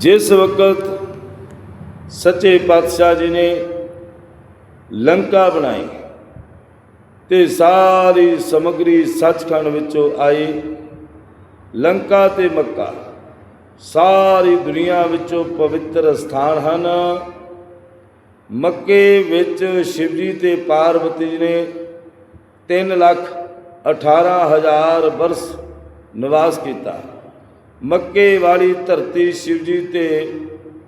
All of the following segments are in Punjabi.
ਜਿਸ ਵਕਤ ਸੱਚੇ ਪਾਤਸ਼ਾਹ ਜੀ ਨੇ ਲੰਕਾ ਬਣਾਈ ਤੇ ਸਾਰੀ ਸਮਗਰੀ ਸੱਚਖੰਡ ਵਿੱਚੋਂ ਆਈ, ਲੰਕਾ ਤੇ ਮੱਕਾ, ਸਾਰੀ ਦੁਨੀਆ ਵਿੱਚੋਂ ਪਵਿੱਤਰ ਸਥਾਨ ਹਨ। ਮੱਕੇ ਵਿੱਚ ਸ਼ਿਵਜੀ ਤੇ ਪਾਰਵਤੀ ਜੀ ਨੇ 3 ਲੱਖ 18 ਹਜ਼ਾਰ ਬਰਸ ਨਿਵਾਸ ਕੀਤਾ। ਮੱਕੇ ਵਾਲੀ ਧਰਤੀ ਸ਼ਿਵਜੀ ਤੇ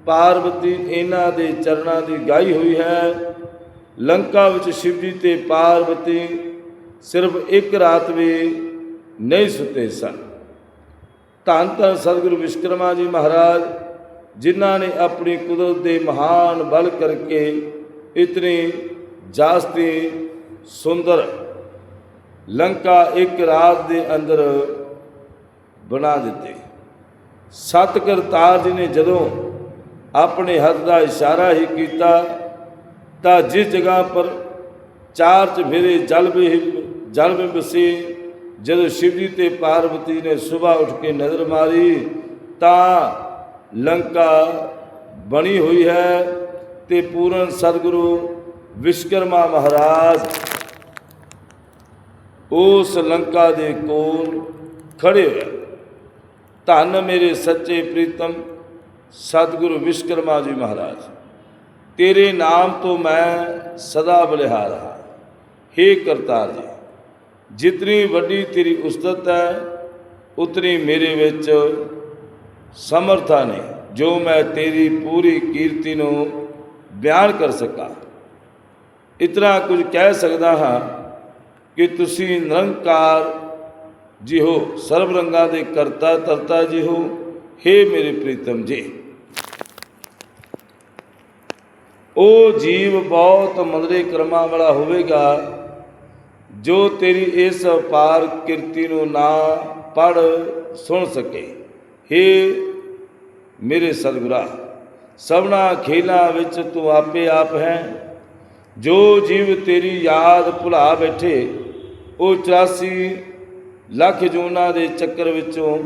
ਪਾਰਵਤੀ ਇਹਨਾਂ ਦੇ ਚਰਨਾਂ ਦੀ ਗਾਈ ਹੋਈ ਹੈ। ਲੰਕਾ ਵਿੱਚ ਸ਼ਿਵਜੀ ਤੇ ਪਾਰਵਤੀ ਸਿਰਫ ਇੱਕ ਰਾਤ ਵੀ ਨਹੀਂ ਸੁੱਤੇ ਸਨ। ਧੰਨ ਧੰਨ ਸਤਿਗੁਰੂ ਵਿਸ਼ਕਰਮਾ ਜੀ ਮਹਾਰਾਜ, ਜਿਨ੍ਹਾਂ ਨੇ ਆਪਣੀ ਕੁਦਰਤ ਦੇ ਮਹਾਨ ਬਲ ਕਰਕੇ ਇਤਨੀ ਜਾਸਤੀ ਸੁੰਦਰ ਲੰਕਾ ਇੱਕ ਰਾਤ ਦੇ ਅੰਦਰ ਬਣਾ ਦਿੱਤੀ। ਸਤ ਕਰਤਾਰ ਜੀ ਨੇ ਜਦੋਂ ਆਪਣੇ ਹੱਥ ਦਾ ਇਸ਼ਾਰਾ ਹੀ ਕੀਤਾ, ਤਾਂ ਜਿਸ ਜਗ੍ਹਾ ਪਰ ਚਾਰ ਚਫੇਰੇ ਜਲ ਵੀ ਜਲ ਵਿੱਚ ਵਸੇ, ਜਦੋਂ ਸ਼ਿਵ ਜੀ ਤੇ ਪਾਰਵਤੀ ਨੇ ਸਵੇਰ ਉੱਠ ਕੇ ਨਜ਼ਰ ਮਾਰੀ, ਤਾਂ ਲੰਕਾ ਬਣੀ ਹੋਈ ਹੈ ਤੇ ਪੂਰਨ ਸਤਿਗੁਰੂ ਵਿਸ਼ਕਰਮਾ ਮਹਾਰਾਜ ਉਸ ਲੰਕਾ ਦੇ ਕੋਲ ਖੜੇ ਹੋਏ ਧੰਨ ਮੇਰੇ ਸੱਚੇ ਪ੍ਰੀਤਮ ਸਤਿਗੁਰੂ ਵਿਸ਼ਕਰਮਾ ਜੀ ਮਹਾਰਾਜ। ਤੇਰੇ ਨਾਮ ਤੋਂ ਮੈਂ ਸਦਾ ਬਲਿਹਾਰ ਹਾਂ। हे ਕਰਤਾਰ ਜੀ, ਜਿਤਨੀ ਵੱਡੀ ਤੇਰੀ ਉਸਤਤ ਹੈ, ਉਤਨੀ ਮੇਰੇ ਵਿੱਚ ਸਮਰਥਾ ਨੇ, ਜੋ ਮੈਂ ਤੇਰੀ ਪੂਰੀ ਕੀਰਤੀ ਨੂੰ ਬਿਆਨ ਕਰ ਸਕਾਂ। ਇਤਨਾ ਕੁਝ ਕਹਿ ਸਕਦਾ ਹਾਂ ਕਿ ਤੁਸੀਂ ਨਿਰੰਕਾਰ ਜਿਹੋ ਸਰਬ ਰੰਗਾਂ ਦੇ ਕਰਤਾ ਤਰਤਾ ਜਿਹੋ, ਹੋ हे ਮੇਰੇ ਪ੍ਰੀਤਮ ਜੀ। ਉਹ ਜੀਵ ਬਹੁਤ ਮੰਦਰੇ ਕਰਮਾਂ ਵਾਲਾ ਹੋਵੇਗਾ, ਜੋ ਤੇਰੀ ਇਸ ਅਪਾਰ ਕਿਰਤੀ ਨੂੰ ਨਾ ਪੜ ਸੁਣ ਸਕੇ। हे ਮੇਰੇ ਸਤਿਗੁਰਾ, ਸਭਨਾ ਖੇਲਾਂ ਵਿੱਚ ਤੂੰ ਆਪੇ ਆਪ ਹੈ। ਜੋ ਜੀਵ ਤੇਰੀ ਯਾਦ ਭੁਲਾ ਬੈਠੇ, ਉਹ 84 ਲੱਖ ਜੂਨਾਂ ਦੇ ਚੱਕਰ ਵਿੱਚੋਂ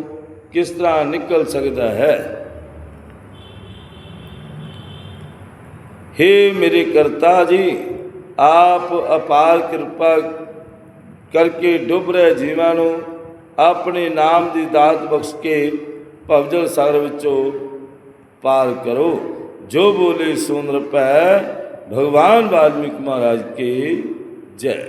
ਕਿਸ ਤਰ੍ਹਾਂ ਨਿਕਲ ਸਕਦਾ ਹੈ? हे ਮੇਰੇ ਕਰਤਾ ਜੀ, ਆਪ ਅਪਾਰ ਕਿਰਪਾ ਕਰਕੇ ਡੁੱਬ ਰਹੇ ਜੀਵਾਂ ਨੂੰ ਆਪਣੇ ਨਾਮ ਦੀ ਦਾਤ ਬਖਸ਼ ਕੇ ਭਵਜਲ ਸਾਗਰ ਵਿੱਚੋਂ ਪਾਰ ਕਰੋ। ਜੋ ਬੋਲੇ ਸੁਨ ਰਪੈ ਭਗਵਾਨ ਵਾਲਮੀਕ ਮਹਾਰਾਜ ਕੇ ਜੈ।